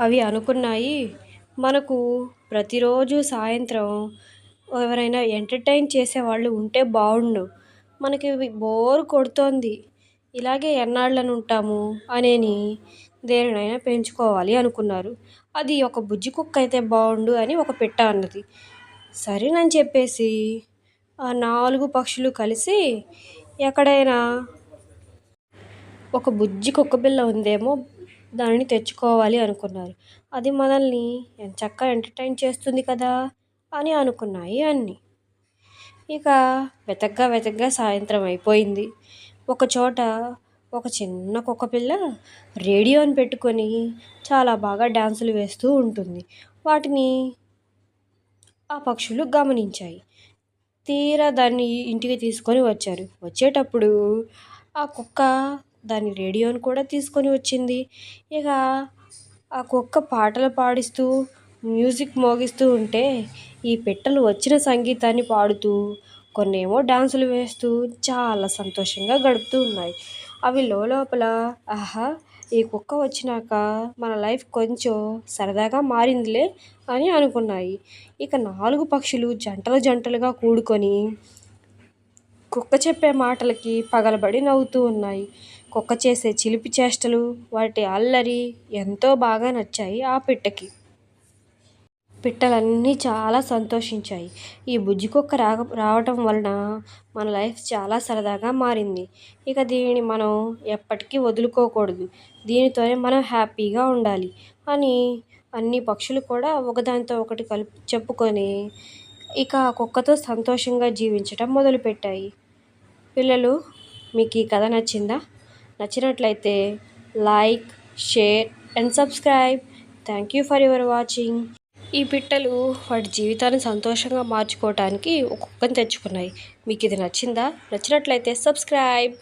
అవి అనుకున్నాయి. మనకు ప్రతిరోజు సాయంత్రం ఎవరైనా ఎంటర్టైన్ చేసేవాళ్ళు ఉంటే బాగుండు మనకి బోర్ కొడుతోంది. ఇలాగే ఎన్నాళ్ళని ఉంటాము అనేని దేనినైనా పెంచుకోవాలి అనుకున్నారు. అది ఒక బుజ్జి కుక్క అయితే బాగుండు అని ఒక పిట్ట అన్నది. సరేనని చెప్పేసి ఆ నాలుగు పక్షులు కలిసి ఎక్కడైనా ఒక బుజ్జి కుక్క పిల్ల ఉందేమో దానిని తెచ్చుకోవాలి అనుకున్నారు. అది మనల్ని చక్కగా ఎంటర్టైన్ చేస్తుంది కదా అని అనుకున్నాయి అన్నీ. ఇక వెతగ్గా వెతగ్గా సాయంత్రం అయిపోయింది. ఒక చోట ఒక చిన్న కుక్క పిల్ల రేడియోని పెట్టుకొని చాలా బాగా డ్యాన్సులు వేస్తూ ఉంటుంది. వాటిని ఆ పక్షులు గమనించాయి. తీరా దాన్ని ఇంటికి తీసుకొని వచ్చారు. వచ్చేటప్పుడు ఆ కుక్క దాని రేడియోని కూడా తీసుకొని వచ్చింది. ఇక ఆ కుక్క పాటలు పాడిస్తూ మ్యూజిక్ మోగిస్తూ ఉంటే ఈ పిట్టలు వచ్చిన సంగీతాన్ని పాడుతూ కొన్నేమో డాన్సులు వేస్తూ చాలా సంతోషంగా గడుపుతూ ఉన్నాయి. అవి లోపల ఆహా ఈ కుక్క వచ్చినాక మన లైఫ్ కొంచెం సరదాగా మారిందిలే అని అనుకున్నాయి. ఇక నాలుగు పక్షులు జంటలు జంటలుగా కూడుకొని కుక్క చెప్పే మాటలకి పగలబడి నవ్వుతూ ఉన్నాయి. కుక్క చేసే చిలిపి చేష్టలు వాటి అల్లరి ఎంతో బాగా నచ్చాయి ఆ పిట్టకి. పిట్టలన్నీ చాలా సంతోషించాయి. ఈ బుజ్జి కుక్క రాక రావటం వలన మన లైఫ్ చాలా సరదాగా మారింది. ఇక దీనిని మనం ఎప్పటికీ వదులుకోకూడదు. దీనితోనే మనం హ్యాపీగా ఉండాలి అని అన్ని పక్షులు కూడా ఒకదానితో ఒకటి కలుపు చెప్పుకొని ఇక ఆ కుక్కతో సంతోషంగా జీవించటం మొదలుపెట్టాయి. పిల్లలు మీకు ఈ కథ నచ్చిందా? నచ్చినట్లయితే like share and subscribe. Thank you for your watching. ఈ పిట్టలు వాటి జీవితాన్ని సంతోషంగా మార్చుకోవటానికి ఒక తెచ్చుకున్నాయి. మీకు ఇది నచ్చిందా? నచ్చినట్లయితే సబ్స్క్రైబ్.